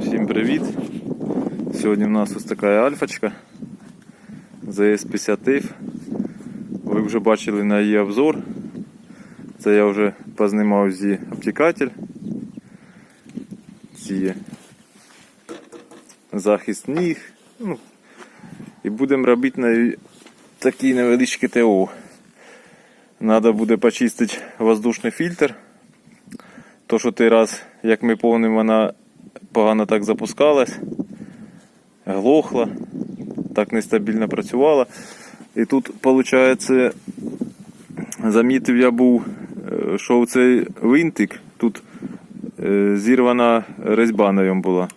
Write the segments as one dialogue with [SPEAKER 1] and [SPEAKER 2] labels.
[SPEAKER 1] Всім привіт! Сьогодні в нас ось така альфочка ZS50 TIF. Ви вже бачили на її обзор. Це я вже познімав зі обтікатель. Ці захист ніг. Ну, і будемо робити на такий невеличкий ТО. Треба буде почистити воздушний фільтр. То, що той раз, як ми повним, вона погано так запускалась, глохла, так нестабільно працювала. І тут, виходить, замітив я був, е, що цей винтик, тут е, зірвана резьба на ньому була.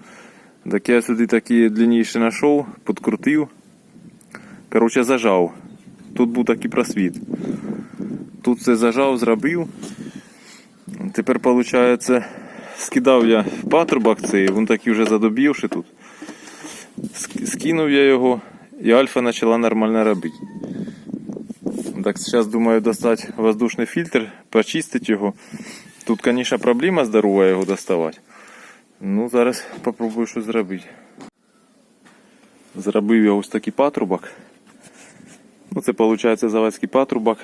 [SPEAKER 1] Так я сюди такі длинніші знайшов, підкрутив. Коротше, зажав. Тут був такий просвіт. Тут це зажав, зробив. Тепер, виходить, скидав я патрубок цей, він такий вже задобівши тут. Скинув я його, і альфа почала нормально робити. Так, зараз думаю достати воздушний фільтр, почистити його. Тут, звісно, проблема здорова його доставати. Ну, зараз спробую щось зробити. Зробив я ось такий патрубок. Ну, це виходить заводський патрубок.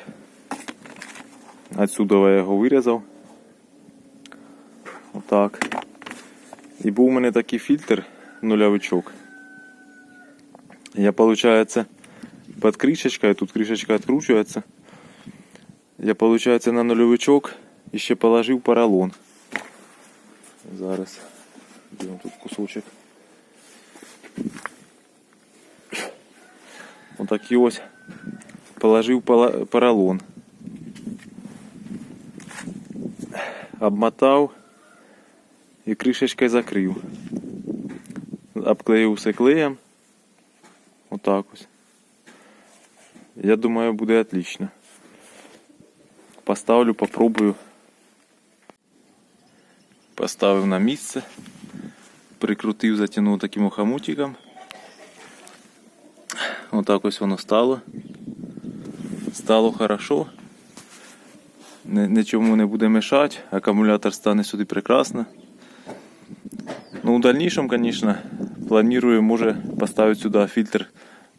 [SPEAKER 1] Отсюда я його вирізав. Отак. І був у мене такий фільтр нульовичок. Я, получается, под крышечкой, тут крышечка откручивается. Я, получается, на нульовичок ще положив поролон. Зараз. Берем тут кусочек. Отакий ось положив пола- поролон. Обмотав і кришечкою закрив. Обклеїв все клеєм. Отак ось. Я думаю, буде отлично. Поставлю, попробую. Поставив на місце. Прикрутив, затягнув таким хомутиком. Отак ось воно стало. Стало хорошо. Нічому не буде мешати, акумулятор стане сюди прекрасно. В дальнейшем, конечно, планирую, може, поставить сюда фильтр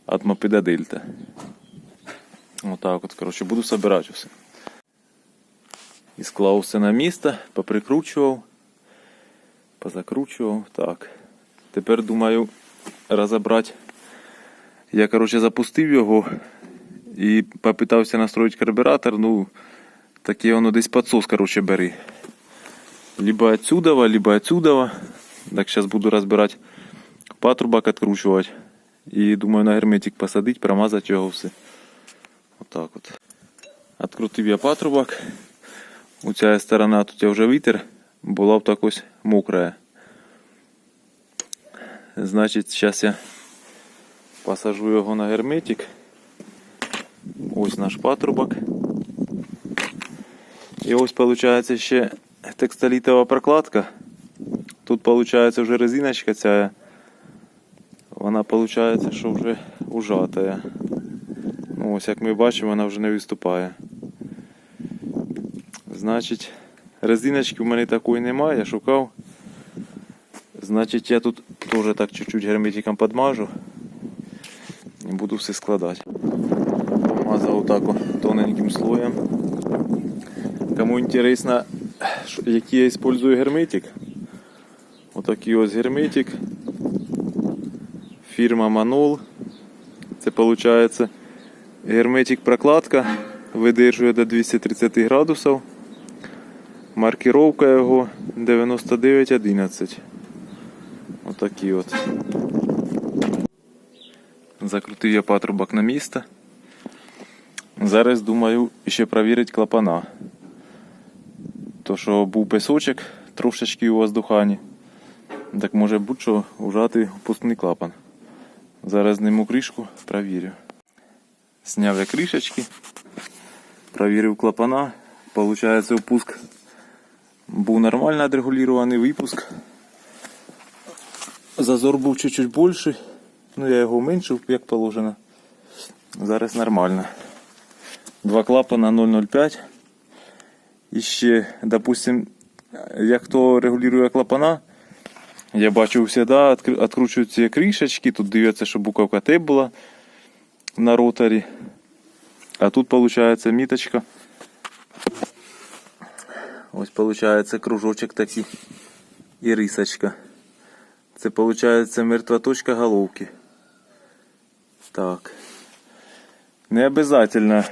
[SPEAKER 1] от Mopeda Delta. Вот так вот, короче, буду собирать все. І склав все на місце, поприкручував, позакручував. Так. Тепер думаю розібрати. Я, короче, запустив його і попитався настроїти карбюратор. Ну, таке воно десь підсос, короче, бери. Либо отсюда, либо отсюда. Так сейчас буду разбирать патрубок, откручивать. И думаю на герметик посадить, промазать його все. Отак от. Открутив я патрубок. У ця сторона тут я вже витер, була б так ось мокрая. Значить, зараз я посажу його на герметик. Ось наш патрубок. І ось виходить ще текстолітова прокладка. Тут виходить вже резиночка ця. Вона виходить, що вже ужата. Ну, ось як ми бачимо, вона вже не виступає. Значить, резиночки в мене такої немає, я шукав. Значить, я тут теж так чуть-чуть герметиком підмажу і буду все складати. Помазав отак тоненьким слоєм. Кому інтересно, який я использую герметик. Отакий ось герметик. Фірма Manol. Це виходить герметик прокладка. Видержує до 230 градусів. Маркировка його 9911. Отакий от. Закрутив я патрубок на місце. Зараз думаю ще перевірити клапана. То що був песочок трошечки у воздухані. Так може бути, що ужати впускний клапан. Зараз зніму кришку, провірю. Зняв я кришечки, провірив клапана. Получається впуск був нормально відрегулірований випуск. Зазор був чуть-чуть більший. Ну я його уменьшив, як положено. Зараз нормально. Два клапана 0,05. І ще, допустим, як хто регулює клапана, Я бачив завжди, відкручують ці кришечки, тут дивиться, щоб буковка Т була на роторі. А тут виходить міточка. Ось виходить кружочок такий і рисочка. Це виходить мертва точка головки. Так. Не обязательно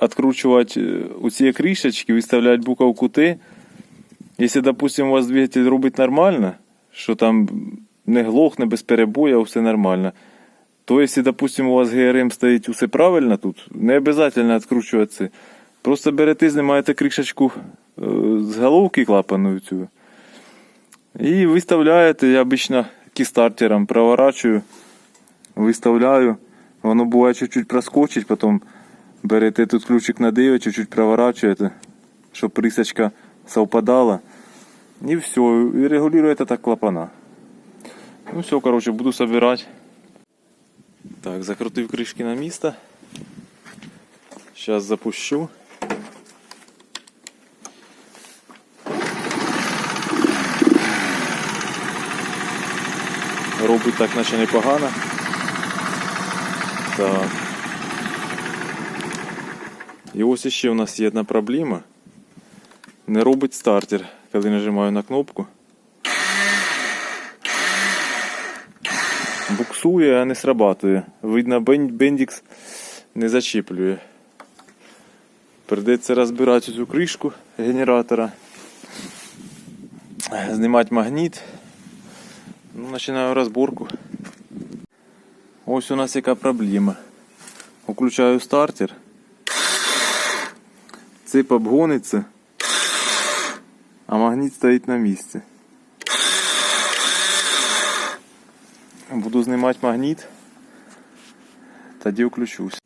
[SPEAKER 1] откручивать у ці кришечки, виставлять буковку Т. Если, допустим, у вас двигатель робить нормально, що там не глохне без перебою, все нормально, то если, допустим, у вас ГРМ стоїть усе правильно тут, не откручувати це. Просто берете, знімаєте кришечку е, з головки клапану цю. І виставляєте, я обично кістартером проворачую, виставляю. Воно буває чуть-чуть проскочить, потім берете тут ключик на 9, чуть-чуть проворачуєте, щоб рисочка совпадала. І все, і регулюєте так клапана. Ну все, короче, буду собирать. Так, закрутив кришки на місце. Сейчас запущу. Робить так, наче непогано. Так. І ось ще у нас є одна проблема. Не робить стартер, коли нажимаю на кнопку. Буксує, а не срабатує. Видно, бен- бендікс не зачіплює. Придеться розбирати цю кришку генератора. Знімати магніт. Ну, починаю розборку. Ось у нас яка проблема. Включаю стартер. Цеп обгониться, а магніт стоїть на місці. Буду знімати магніт, тоді включусь.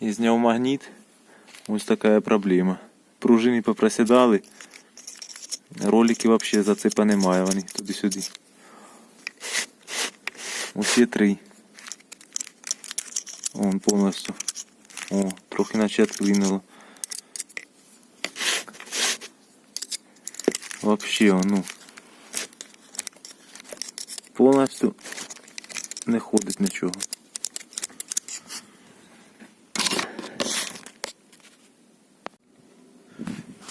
[SPEAKER 1] І зняв магніт. Ось така проблема. Пружини попросідали. Ролики взагалі зацепа немає, вони туди-сюди. Усі три. Вон повністю. О, трохи наче відклинуло. Вообще, ну. Повністю не ходить нічого.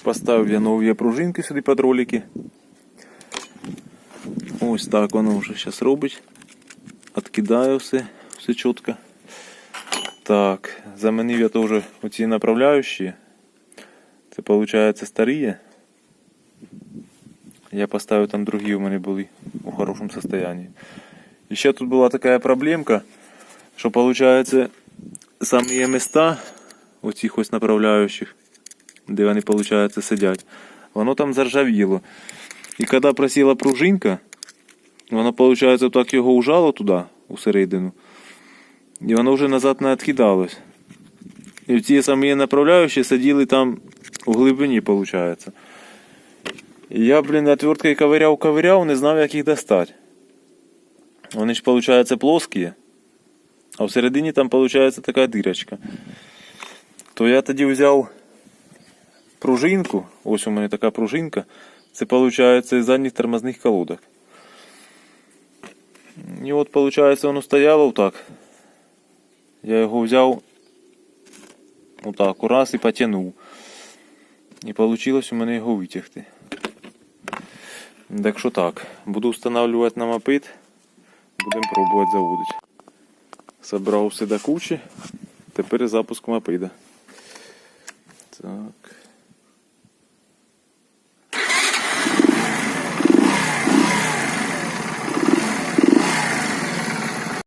[SPEAKER 1] Поставив я нові пружинки сюди під ролики. Ось так воно вже зараз робить. Откидаю все, все чітко. Так, заменив я теж оці направляючі. Це виходить старі. Я поставив там другі у мене були у хорошому состоянии. І ще тут була така проблемка, що виходить самі места оцих ось направляючих, де вони, виходить, сидять, воно там заржавіло. І коли просіла пружинка, воно, виходить, так його ужало туди, усередину. І воно вже назад не відкидалось. І ці самі направляючі сиділи там у глибині, виходить. Я, блін, отверткою ковиряв, ковиряв, не знав, як їх достати. Вони ж, виходить, плоскі, а всередині там, виходить, така дирочка. То я тоді взяв пружинку, ось у мене така пружинка, це, виходить, із задніх тормозних колодок. І от, виходить, воно стояло отак. Я його взяв отак, раз і потягнув. І вийшло у мене його витягти. Так що так, буду встановлювати на мопед, будемо пробувати заводити. Собрав все до кучі, тепер запуск мопеда. Так.